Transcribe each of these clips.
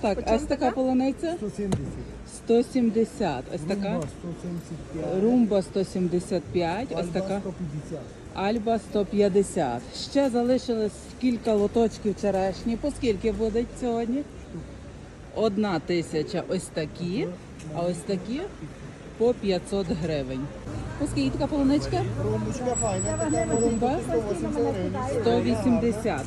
Так, а ось така полуниця 170. 170. Ось така Румба 175. румба 175, ось Альба така 150. альба 150. Ще залишилось кілька лоточків черешні. По скільки буде сьогодні? Одна тисяча ось такі, а ось такі по 500 гривень. По скільки така полуничка? Румбочка файна, така Румба 180 гривень. 180.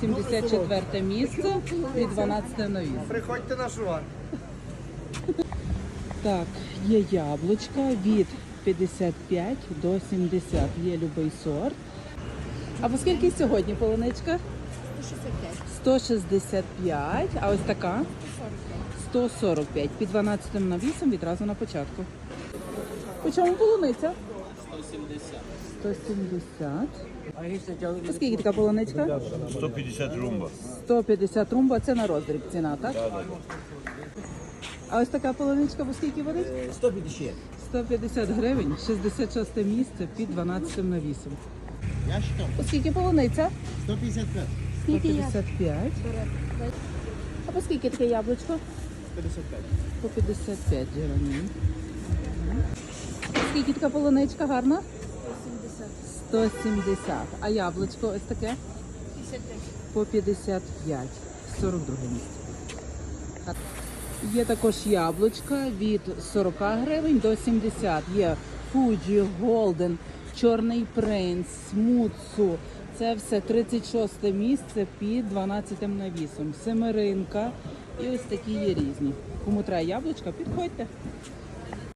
74 місце від 12 навіс. Приходьте на шувар. Так, є яблучка від 55 до 70. Є любий сорт. А по скільки сьогодні полуничка? 165. А ось така? 145. Під 12 навісом відразу на початку. По чому полуниця? 170. 170. По скільки така полуничка? 150 румба. 150 румба, це на роздріб ціна, так? А ось така полуничка по скільки буде? 150. 150 гривень, 66 місце під 12 навісом. Ящиком? По скільки полуниця? 155. 155. А по скільки таке яблучко? 55. По 55 гривень. Скільки така полуничка гарна? 170. А яблучко ось таке? 55. По 55. 42 місце. Є також яблучка від 40 гривень до 70. Є Fuji, Golden, Чорний принц, Муцу. Це все 36 місце під 12 навісом. Семеринка. І ось такі є різні. Кому треба яблучка, підходьте.